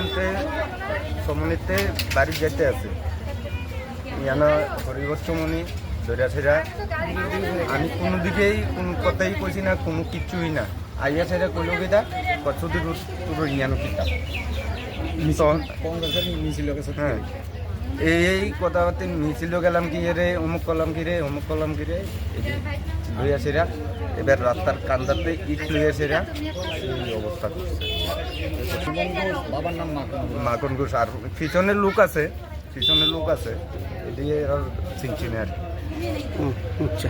আনতে সমনিতে বাড়ি যেতে আছে। ইয়ানা হরিবর্ষমণি ধৈরা সেরা আমি কোনো দিকেই কোনো কথাই কইছি না কোনো কিছুই না। আইয়া সেরা কইলো কেটা কচুদি তোর ইয়ানো কিতা। তখন কংগ্রেসের মিছিল হ্যাঁ। এই কথাবার্তা মিছিল গেলাম কি রে অমুক করলাম কি রে অমুক করলাম কি রে লইয়া সেরা এবার রাস্তার কান্দাতে ইট লইয়া সেরা এই অবস্থা করছে। বাবার নাম মাখন মাখন ঘোষ আর পিছনের লোক আছে পিছনের লোক আছে এদিকে আর চিনচিনে আর কি। আচ্ছা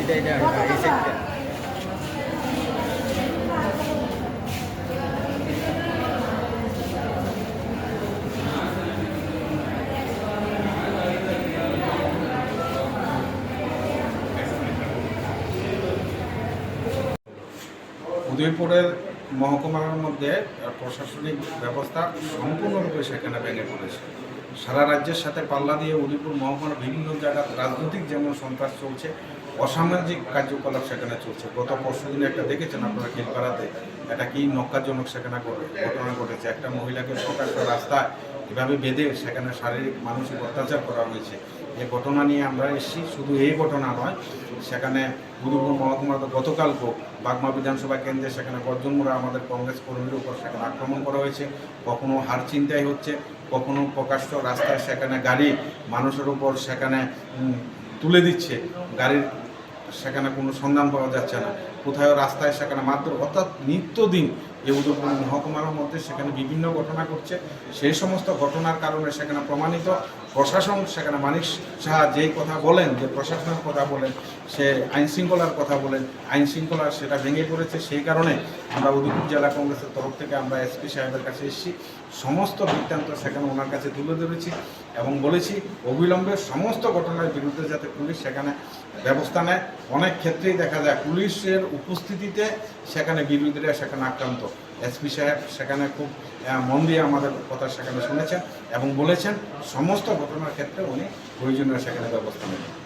এটা এটা এই সাইডটা উদয়পুরের মহকুমার মধ্যে প্রশাসনিক ব্যবস্থা সম্পূর্ণরূপে সেখানে ভেঙে পড়েছে। সারা রাজ্যের সাথে পাল্লা দিয়ে উদয়পুর মহকুমার বিভিন্ন জায়গায় রাজনৈতিক যেমন সন্ত্রাস চলছে অসামাজিক কার্যকলাপ সেখানে চলছে। গত পরশু দিনে একটা দেখেছেন আপনারা খিলপাড়াতে এটা কি নক্কাজনক সেখানে ঘটে- ঘটনা ঘটেছে? একটা মহিলাকে প্রকাশ্য রাস্তায় এভাবে বেঁধে সেখানে শারীরিক, মানসিক অত্যাচার করা হয়েছে। এই ঘটনা নিয়ে আমরা এসেছি। শুধু এই ঘটনা নয়, সেখানে গুরুপুর মহকুমার গতকালকেও বাগমা বিধানসভা কেন্দ্রে সেখানে গর্জনমোড়া আমাদের কংগ্রেস কর্মীর উপর সেখানে আক্রমণ করা হয়েছে। কখনো হার চিন্তাই হচ্ছে, কখনো প্রকাশ্য রাস্তায় সেখানে গাড়ি মানুষের উপর সেখানে তুলে দিচ্ছে। গাড়ির সেখানে কোনো সন্ধান পাওয়া যাচ্ছে না। কোথাও রাস্তায়, সেখানে মাত্র অর্থাৎ নিত্যদিন এই উদয়পুর মহকুমার মধ্যে সেখানে বিভিন্ন ঘটনা ঘটছে। সেই সমস্ত ঘটনার কারণে সেখানে প্রমাণিত প্রশাসন, সেখানে মানিক সাহা যেই কথা বলেন, যে প্রশাসনের কথা বলেন, সে আইন শৃঙ্খলার কথা বলেন আইন শৃঙ্খলা সেটা ভেঙে পড়েছে। সেই কারণে আমরা উদয়পুর জেলা কংগ্রেসের তরফ থেকে আমরা এসপি সাহেবের কাছে এসেছি। সমস্ত বৃত্তান্ত সেখানে ওনার কাছে তুলে ধরেছি এবং বলেছি, অবিলম্বে সমস্ত ঘটনার বিরুদ্ধে যাতে পুলিশ সেখানে ব্যবস্থা নেয়। অনেক ক্ষেত্রেই দেখা যায় পুলিশের উপস্থিতিতে সেখানে বিরোধীরা সেখানে আক্রান্ত। এসপি সাহেব সেখানে খুব মন দিয়ে আমাদের কথা সেখানে শুনেছেন এবং বলেছেন, সমস্ত ঘটনার ক্ষেত্রে উনি প্রয়োজনীয় সেখানে ব্যবস্থা নেবেন।